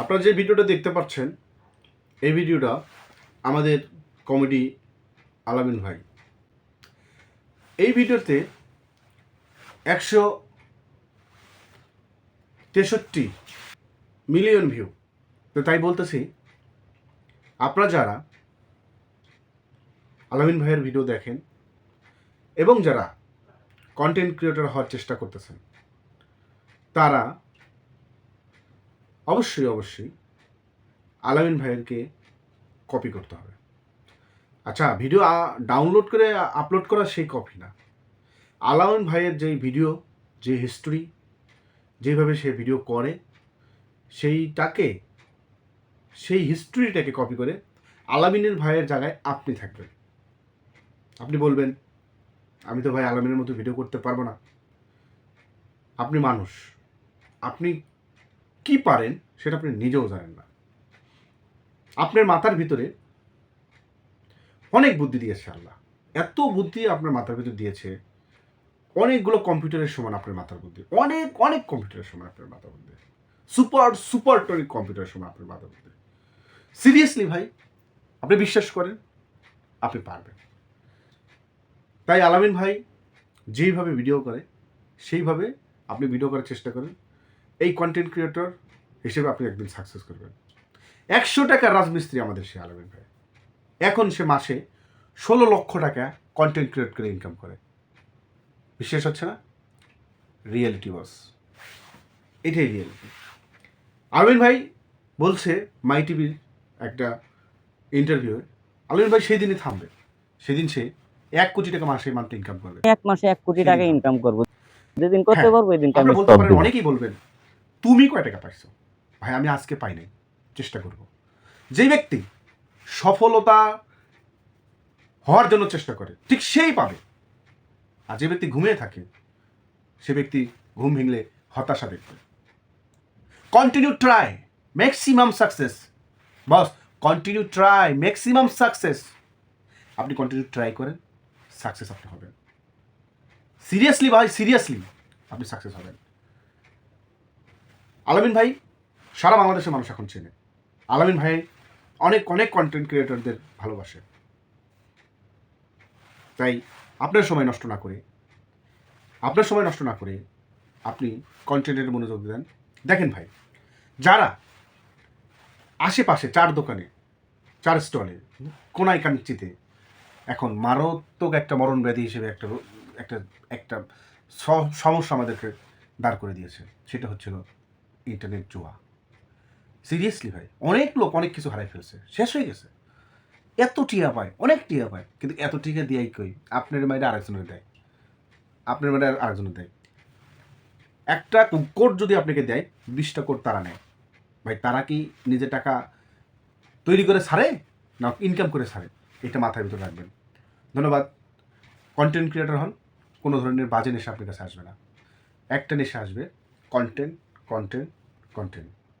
আপনারা যে ভিডিওটা দেখতে পাচ্ছেন, এই ভিডিওটা আমাদের কমেডি আলামিন ভাই। এই ভিডিওতে একশো তেষট্টি মিলিয়ন ভিউ। তো তাই বলতেছি, আপনারা যারা আলামিন ভাইয়ের ভিডিও দেখেন এবং যারা কন্টেন্ট ক্রিয়েটর হওয়ার চেষ্টা করতেছেন, তারা অবশ্যই অবশ্যই। আলামিন ভাইয়েরকে কপি করতে হবে। আচ্ছা ভিডিও ডাউনলোড করে আপলোড করা সেই কপি না। আলামিন ভাইয়ের যেই ভিডিও যে হিস্টোরি যেভাবে সে ভিডিও করে, সেইটাকে, সেই হিস্ট্রিটাকে কপি করে আলামিনের ভাইয়ের জায়গায় আপনি থাকবেন। আপনি বলবেন, আমি তো ভাই আলামিনের মতো ভিডিও করতে পারব না। আপনি মানুষ। আপনি কি পারেন সেটা আপনি নিজেও জানেন না। আপনার মাথার ভিতরে অনেক বুদ্ধি দিয়েছে আল্লাহ। এত বুদ্ধি আপনার মাথার ভিতরে দিয়েছে, অনেকগুলো কম্পিউটারের সমান আপনার মাথার বুদ্ধি অনেক অনেক কম্পিউটারের সমান আপনার মাথার বুদ্ধি সুপার সুপার টনিক কম্পিউটারের সমান আপনার মাথার বুদ্ধি সিরিয়াসলি ভাই, আপনি বিশ্বাস করেন? আপনি পারবেন। তাই আলামিন ভাই, যেইভাবে ভিডিও করে, সেইভাবে আপনি ভিডিও করার চেষ্টা করেন। এই কন্টেন্ট ক্রিয়েটর হিসেবে আপনি একদিন সাকসেস করবেন। একশো টাকার রাজমিস্ত্রি আমাদের সে আলামিন ভাই। এখন সে মাসে ষোলো লক্ষ টাকা কন্টেন্ট ক্রিয়েট করে ইনকাম করে। বিশ্বাস হচ্ছে না? রিয়েলিটি বস এটাই রিয়েলিটি আলমিন ভাই বলছে মাই টিভির একটা ইন্টারভিউয়ে আলমিন ভাই সেই দিনই থামবে। সেদিন সে এক কোটি টাকা মাসে মান্থ ইনকাম করবে। এক মাসে এক কোটি টাকা ইনকাম করব। যেদিন করতে হ্যাঁ, পারব ওই পারেন অনেকেই বলবেন তুমি কয় টাকা পাইছো? ভাই, আমি আজকে পাই নাই। চেষ্টা করব। যেই ব্যক্তি সফলতা হওয়ার জন্য চেষ্টা করে, ঠিক সেই পাবে। আর যে ব্যক্তি ঘুমিয়ে থাকে, সে ব্যক্তি ঘুম ভেঙলে হতাশা দেখবে। Continue try maximum success boss continue try maximum success আপনি কন্টিনিউ ট্রাই করেন সাকসেস আপনি হবেন। সিরিয়াসলি ভাই সিরিয়াসলি আপনি সাকসেস হবেন। আলামিন ভাই সারা বাংলাদেশের মানুষ এখন চেনে। আলামিন ভাই অনেক অনেক কন্টেন্ট ক্রিয়েটরদের ভালোবাসে। তাই আপনার সময় নষ্ট না করে, আপনার সময় নষ্ট না করে আপনি কন্টেন্টের মনোযোগ দেন। দেখেন ভাই, যারা আশেপাশে, চার দোকানে, চার স্টলে কোনায় কাঞ্চিতে এখন মারাত্মক একটা মরণ ব্যাধি হিসেবে একটা একটা একটা সমস্যা আমাদেরকে দাঁড় করে দিয়েছে। সেটা হচ্ছিল ইন্টারনেট জুয়া। সিরিয়াসলি ভাই, অনেক লোক অনেক কিছু হারাই ফেলছে, শেষ হয়ে গেছে। এত টিয়া পায়, অনেক টিয়া পায়, কিন্তু এত টিকা দিয়াই কই? আপনার মাইরে আরেকজনের দেয়। আপনার মাইরে আরেকজনের দেয়। একটা কোড যদি আপনাকে দেয়, বিশটা কোড তারা নেয়। ভাই, তারা কি নিজে টাকা তৈরি করে ছাড়ে, না ইনকাম করে ছাড়ে? এটা মাথার ভিতরে রাখবেন। ধন্যবাদ। কন্টেন্ট ক্রিয়েটর হন, কোনো ধরনের বাজে নেশা আপনার কাছে আসবে না। একটা নেশা আসবে কন্টেন্ট কন্টেন্ট কন্টেন্ট